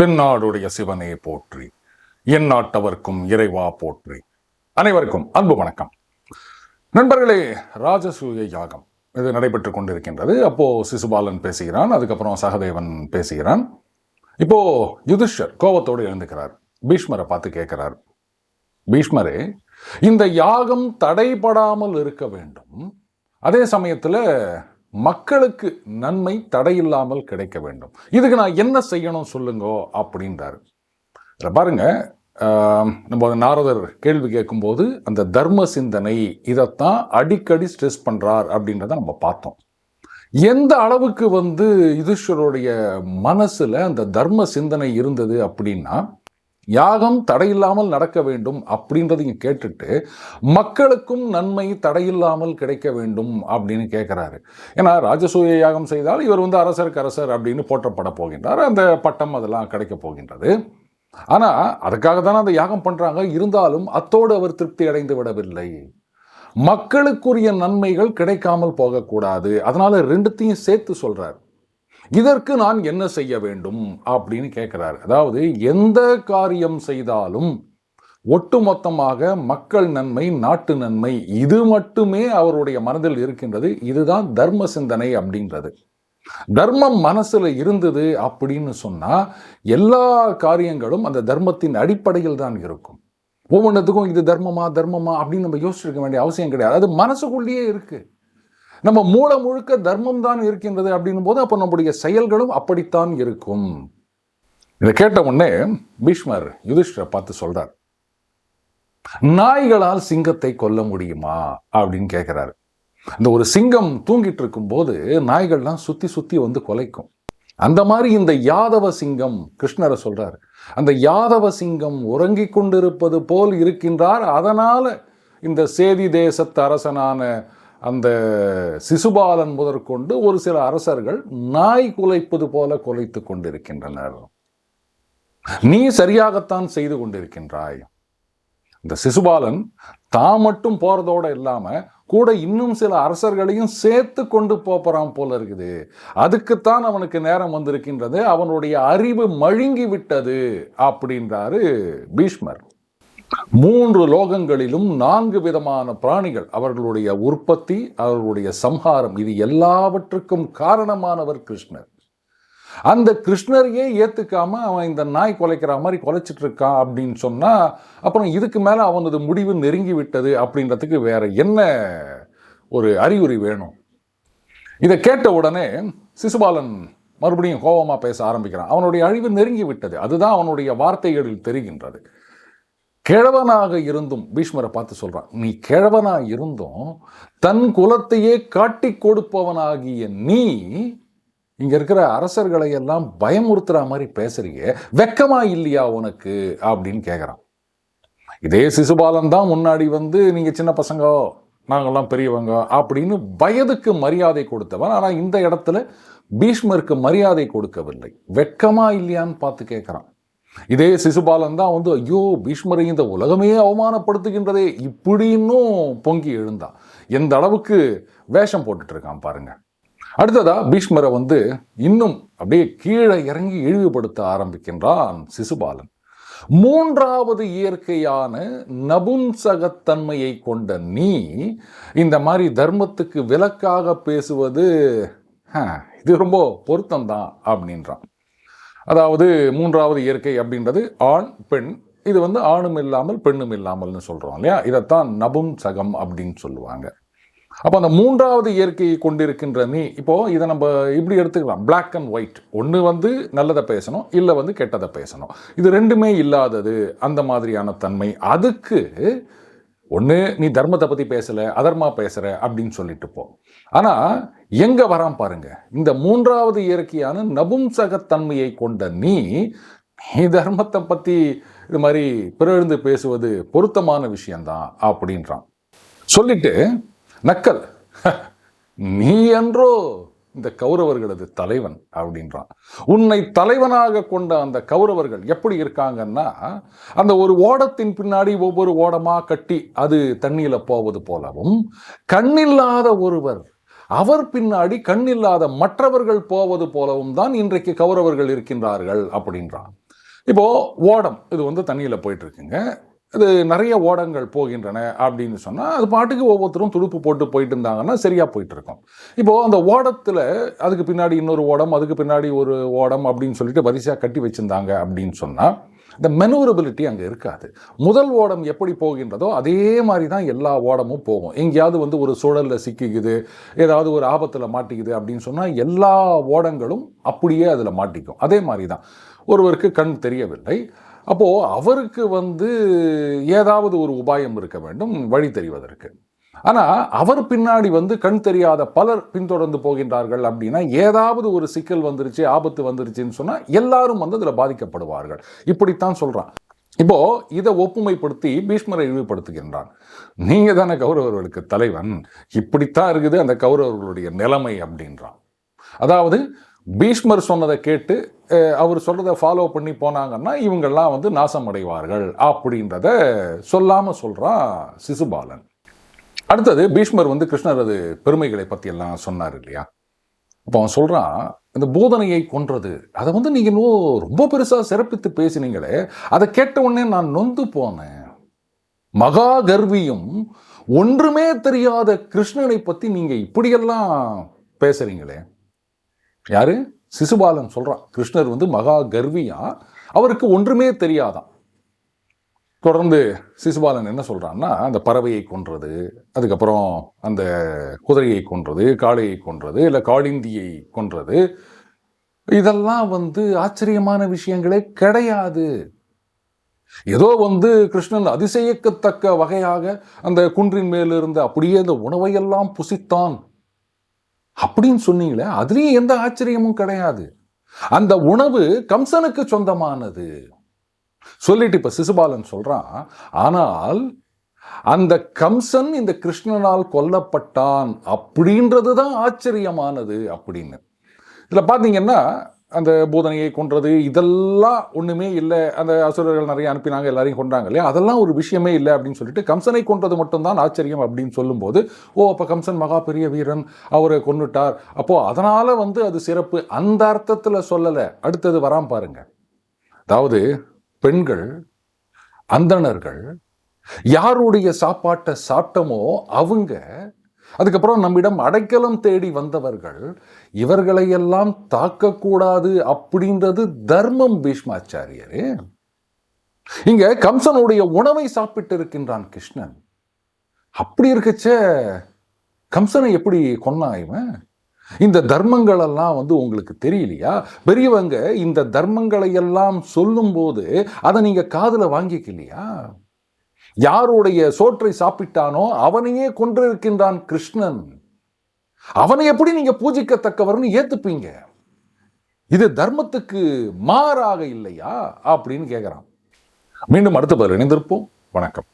தென்னாடுடைய சிவனே போற்றி. என் நாட்டவர்க்கும் இறைவா போற்றி. அனைவருக்கும் அன்பு வணக்கம். நண்பர்களே ராஜசூய யாகம். இது நடைபெற்று கொண்டிருக்கின்றது. அப்போ சிசுபாலன் பேசுகிறான் அதுக்கப்புறம் சகதேவன் பேசுகிறான். இப்போ யுதிஷ்டர் கோபத்தோடு எழுந்துக்கிறார். பீஷ்மரை பார்த்து கேட்கிறார். பீஷ்மரே இந்த யாகம் தடைபடாமல் இருக்க வேண்டும். அதே சமயத்தில் மக்களுக்கு நன்மை தடையில்லாமல் கிடைக்க வேண்டும். இதுக்கு நான் என்ன செய்யணும் சொல்லுங்கோ அப்படின்றாரு. இதை பாருங்க நம்ம நாரதர் கேள்வி கேட்கும்போது அந்த தர்ம சிந்தனை இதைத்தான் அடிக்கடி ஸ்ட்ரெஸ் பண்ணுறார் அப்படின்றத நம்ம பார்த்தோம். எந்த அளவுக்கு வந்து யுதிஷ்வருடைய மனசில் அந்த தர்ம சிந்தனை இருந்தது அப்படின்னா யாகம் தடையில்லாமல் நடக்க வேண்டும் அப்படின்றதையும் கேட்டுட்டு மக்களுக்கும் நன்மை தடையில்லாமல் கிடைக்க வேண்டும் அப்படின்னு கேட்குறாரு ஏன்னா ராஜசூய யாகம் செய்தால் இவர் வந்து அரசருக்கு அரசர் அப்படின்னு போற்றப்பட போகின்றார். அந்த பட்டம் அதெல்லாம் கிடைக்க போகின்றது. ஆனால் அதுக்காக தானே அந்த யாகம் பண்ணுறாங்க இருந்தாலும் அத்தோடு அவர் திருப்தி அடைந்து விடவில்லை. மக்களுக்குரிய நன்மைகள் கிடைக்காமல் போகக்கூடாது. அதனால் ரெண்டுத்தையும் சேர்த்து சொல்கிறார் இதற்கு நான் என்ன செய்ய வேண்டும் அப்படின்னு கேட்குறாரு. அதாவது எந்த காரியம் செய்தாலும் ஒட்டுமொத்தமாக மக்கள் நன்மை நாட்டு நன்மை இது மட்டுமே அவருடைய மனதில் இருக்கின்றது. இதுதான் தர்ம சிந்தனை அப்படின்றது. தர்மம் மனசில் இருந்தது அப்படின்னு சொன்னால் எல்லா காரியங்களும் அந்த தர்மத்தின் அடிப்படையில் தான் இருக்கும். ஒவ்வொன்றத்துக்கும் இது தர்மமா தர்மமா அப்படின்னு நம்ம யோசிச்சிருக்க வேண்டிய அவசியம் கிடையாது. அது மனசுக்குள்ளேயே இருக்குது நம்ம மூல முழுக்க தர்மம் தான் இருக்கின்றது அப்படின்னும் போது அப்போ நம்முடைய செயல்களும் அப்படித்தான் இருக்கும். இதை கேட்ட உடனே பீஷ்மர் யுதிஷ்டரை பார்த்து சொல்றார் நாய்களால் சிங்கத்தை கொல்ல முடியுமா? அப்படின்னு கேட்கிறாரு இந்த ஒரு சிங்கம் தூங்கிட்டு இருக்கும்போது நாய்கள்லாம் சுத்தி சுத்தி வந்து கொலைக்கும். அந்த மாதிரி இந்த யாதவ சிங்கம் கிருஷ்ணரை சொல்றாரு அந்த யாதவ சிங்கம் உறங்கிக் கொண்டிருப்பது போல் இருக்கின்றார் அதனால இந்த சேதி தேசத்து அரசனான அந்த சிசுபாலன் முதற்கொண்டு ஒரு சில அரசர்கள் நாய் குலைப்பது போல குலைத்து கொண்டிருக்கின்றனர். நீ சரியாகத்தான் செய்து கொண்டிருக்கின்றாய். இந்த சிசுபாலன் தான் மட்டும் போறதோட இல்லாம கூட இன்னும் சில அரசர்களையும் சேர்த்து கொண்டு போறான் போல இருக்குது. அதுக்குத்தான் அவனுக்கு நேரம் வந்திருக்கின்றது. அவனுடைய அறிவு மழுங்கி விட்டது அப்படின்றாரு பீஷ்மர். மூன்று லோகங்களிலும் நான்கு விதமான பிராணிகள். அவர்களுடைய உற்பத்தி அவர்களுடைய சம்ஹாரம் இது எல்லாவற்றுக்கும் காரணமானவர் கிருஷ்ணர். அந்த கிருஷ்ணரையே ஏற்றுக்காம அவன் இந்த நாய் கொலைக்கிற மாதிரி குலைச்சிட்டு இருக்கான் அப்படின்னு சொன்னால் அப்புறம் இதுக்கு மேலே அவனது முடிவு நெருங்கி விட்டது அப்படின்றதுக்கு வேற என்ன ஒரு அறிகுறி வேணும்? இதை கேட்ட உடனே சிசுபாலன் மறுபடியும் கோபமாக பேச ஆரம்பிக்கிறான். அவனுடைய அழிவு நெருங்கி விட்டது அதுதான் அவனுடைய வார்த்தைகளில் தெரிகின்றது. கிழவனாக இருந்தும் பீஷ்மரை பார்த்து சொல்கிறான் நீ கிழவனாக இருந்தும் தன் குலத்தையே காட்டி கொடுப்பவனாகிய நீ இங்கே இருக்கிற அரசர்களை எல்லாம் பயமுறுத்துகிற மாதிரி பேசுறிய வெக்கமா இல்லையா உனக்கு? அப்படின்னு கேட்குறான் இதே சிசுபாலன் தான் முன்னாடி வந்து நீங்கள் சின்ன பசங்க நாங்கள்லாம் பெரியவங்க அப்படின்னு வயதுக்கு மரியாதை கொடுத்தவன். ஆனால் இந்த இடத்துல பீஷ்மருக்கு மரியாதை கொடுக்கவில்லை. வெட்கமா இல்லையான்னு பார்த்து கேட்குறான் இதே சிசுபாலன் தான் வந்து ஐயோ பீஷ்மரை இந்த உலகமே அவமானப்படுத்துகின்றதே இப்படின்னும் பொங்கி எழுந்தான் எந்த அளவுக்கு வேஷம் போட்டுட்டு இருக்கான் பாருங்க. அடுத்ததா பீஷ்மரை வந்து இன்னும் அப்படியே கீழே இறங்கி இழிவுபடுத்த ஆரம்பிக்கின்றான் சிசுபாலன் மூன்றாவது இயற்கையான நபுன்சகத்தன்மையை கொண்ட நீ இந்த மாதிரி தர்மத்துக்கு விலக்காக பேசுவது "ஹ, இது ரொம்ப பொருத்தம்தான் அப்படின்றான். அதாவது மூன்றாவது இயற்கை அப்படின்றது ஆண் பெண். இது வந்து ஆணும் இல்லாமல் பெண்ணும் இல்லாமல்னு சொல்கிறோம் இல்லையா? இதைத்தான் நபும் சகம் அப்படின்னு சொல்லுவாங்க. அப்போ அந்த மூன்றாவது இயற்கையை கொண்டிருக்கின்ற நீ இப்போது இதை நம்ம இப்படி எடுத்துக்கலாம். பிளாக் அண்ட் ஒயிட் ஒன்று வந்து நல்லதை பேசணும் இல்லை வந்து கெட்டதை பேசணும். இது ரெண்டுமே இல்லாதது அந்த மாதிரியான தன்மை. அதுக்கு ஒன்று நீ தர்மத்தை பற்றி பேசலை அதர்மா பேசுகிற அப்படின்னு சொல்லிட்டு போ. ஆனால் எங்கே வரான் பாருங்க. இந்த மூன்றாவது இயற்கையான நபும்சகத்தன்மையை கொண்ட நீ நீ தர்மத்தை பற்றி இது மாதிரி பிறழ்ந்து பேசுவது பொருத்தமான விஷயம்தான் அப்படின்றான். சொல்லிட்டு நக்கல். நீ என்றோ இந்த கௌரவர்களது தலைவன் அப்படின்றான். உன்னை தலைவனாக கொண்ட அந்த கௌரவர்கள் எப்படி இருக்காங்கன்னா அந்த ஒரு ஓடத்தின் பின்னாடி ஒவ்வொரு ஓடமாக கட்டி அது தண்ணியில் போவது போலவும் கண்ணில்லாத ஒருவர் அவர் பின்னாடி கண்ணில்லாத மற்றவர்கள் போவது போலவும் தான் இன்றைக்கு கௌரவர்கள் இருக்கின்றார்கள் அப்படின்றான். இப்போ ஓடம் இது வந்து தண்ணியில் போயிட்டு இருக்குங்க. அது நிறைய ஓடங்கள் போகின்றன அப்படின்னு சொன்னால் அது பாட்டுக்கு ஒவ்வொருத்தரும் துடுப்பு போட்டு போயிட்டு இருந்தாங்கன்னா சரியாக போயிட்டுருக்கும். இப்போது அந்த ஓடத்தில் அதுக்கு பின்னாடி இன்னொரு ஓடம் அதுக்கு பின்னாடி ஒரு ஓடம் அப்படின்னு சொல்லிட்டு வரிசையாக கட்டி வச்சுருந்தாங்க அப்படின்னு சொன்னால் இந்த மெனூரபிலிட்டி அங்கே இருக்காது. முதல் ஓடம் எப்படி போகின்றதோ அதே மாதிரி தான் எல்லா ஓடமும் போகும். எங்கேயாவது வந்து ஒரு சூழலில் சிக்கிக்குது ஏதாவது ஒரு ஆபத்தில் மாட்டிக்குது அப்படின்னு சொன்னால் எல்லா ஓடங்களும் அப்படியே அதில் மாட்டிக்கும். அதே மாதிரி தான். ஒருவருக்கு கண் தெரியவில்லை அப்போது அவருக்கு வந்து ஏதாவது ஒரு உபாயம் இருக்க வேண்டும் வழி தெரிவதற்கு. ஆனால் அவர் பின்னாடி வந்து கண் தெரியாத பலர் பின்தொடர்ந்து போகின்றார்கள் அப்படின்னா ஏதாவது ஒரு சிக்கல் வந்துருச்சு ஆபத்து வந்துருச்சுன்னு சொன்னால் எல்லாரும் வந்து அதில் பாதிக்கப்படுவார்கள். இப்படித்தான் சொல்கிறான் இப்போ இதை ஒப்புமைப்படுத்தி பீஷ்மரை இழிவுபடுத்துகின்றான். நீங்க தானே கௌரவர்களுக்கு தலைவன் இப்படித்தான் இருக்குது அந்த கௌரவர்களுடைய நிலைமை அப்படின்றான். அதாவது பீஷ்மர் சொன்னதை கேட்டு அவர் சொல்கிறத ஃபாலோ பண்ணி போனாங்கன்னா இவங்கெல்லாம் வந்து நாசம் அடைவார்கள் அப்படின்றத சொல்லாமல் சொல்கிறான் சிசுபாலன். அடுத்தது பீஷ்மர் வந்து கிருஷ்ணரது பெருமைகளை பற்றியெல்லாம் சொன்னார் இல்லையா? அப்போ அவன் சொல்கிறான் இந்த போதனையை கொன்றது அதை வந்து நீங்கள் இன்னும் ரொம்ப பெருசாக சிறப்பித்து பேசினீங்களே அதை கேட்ட உடனே நான் நொந்து போனேன். மகா கர்வியும் ஒன்றுமே தெரியாத கிருஷ்ணனை பற்றி நீங்கள் இப்படியெல்லாம் பேசுகிறீங்களே யார்? சிசுபாலன் சொல்கிறான் கிருஷ்ணர் வந்து மகா கர்வியா? அவருக்கு ஒன்றுமே தெரியாதாம் தொடர்ந்து சிசுபாலன் என்ன சொல்கிறான்னா அந்த பறவையை கொன்றது அதுக்கப்புறம் அந்த குதிரையை கொன்றது காளையை கொன்றது இல்லை காளிந்தியை கொன்றது. இதெல்லாம் வந்து ஆச்சரியமான விஷயங்களே கிடையாது. ஏதோ வந்து கிருஷ்ணன் அதிசயிக்கத்தக்க வகையாக அந்த குன்றின் மேலிருந்து அப்படியே அந்த உணவையெல்லாம் புசித்தான். அப்படின்னு சொன்னீங்களே அதுலேயும் எந்த ஆச்சரியமும் கிடையாது. அந்த உணவு கம்சனுக்கு சொந்தமானது. சொல்லிட்டு இப்ப சிசுபாலன் சொல்றான் ஆனால் அந்த கம்சன் இந்த கிருஷ்ணனால் கொல்லப்பட்டான் அப்படின்றது தான் ஆச்சரியமானது அப்படின்னு. இதில் பார்த்தீங்கன்னா அந்த பூதனையை கொன்றது இதெல்லாம் ஒன்றுமே இல்லை. அந்த அசுரர்கள் நிறைய அனுப்பினாங்க எல்லாரையும் கொண்டாங்க இல்லையா? அதெல்லாம் ஒரு விஷயமே இல்லை அப்படின்னு சொல்லிட்டு கம்சனை கொன்றது மட்டும்தான் ஆச்சரியம் அப்படின்னு சொல்லும்போது ஓ அப்போ கம்சன் மகா பெரிய வீரன் அவரை கொண்டுட்டார் அப்போது அதனால் வந்து அது சிறப்பு. அந்த அர்த்தத்தில் சொல்லலை. அடுத்தது வராம பாருங்க. அதாவது பெண்கள் அந்தணர்கள் யாருடைய சாப்பாட்டை சாப்பிட்டமோ அவங்க அதுக்கப்புறம் நம்மிடம் அடைக்கலம் தேடி வந்தவர்கள் இவர்களையெல்லாம் தாக்கக்கூடாது அப்படின்றது தர்மம் பீஷ்மாச்சாரியரே. இங்க கம்சனுடைய உணவை சாப்பிட்டு இருக்கின்றான் கிருஷ்ணன். அப்படி இருக்கச்ச கம்சனை எப்படி கொன்னா இவன்? இந்த தர்மங்கள் எல்லாம் வந்து உங்களுக்கு தெரியலையா? பெரியவங்க இந்த தர்மங்களை எல்லாம் சொல்லும்போது அதை நீங்க காதில் வாங்கிக்கலையா? யாருடைய சோற்றை சாப்பிட்டானோ அவனையே கொன்றிருக்கின்றான் கிருஷ்ணன். அவனை எப்படி நீங்க பூஜிக்கத்தக்கவர்னு ஏத்துப்பீங்க? இது தர்மத்துக்கு மாறாக இல்லையா? அப்படின்னு கேட்கிறான் மீண்டும் அடுத்த பதில் இணைந்திருப்போம். வணக்கம்.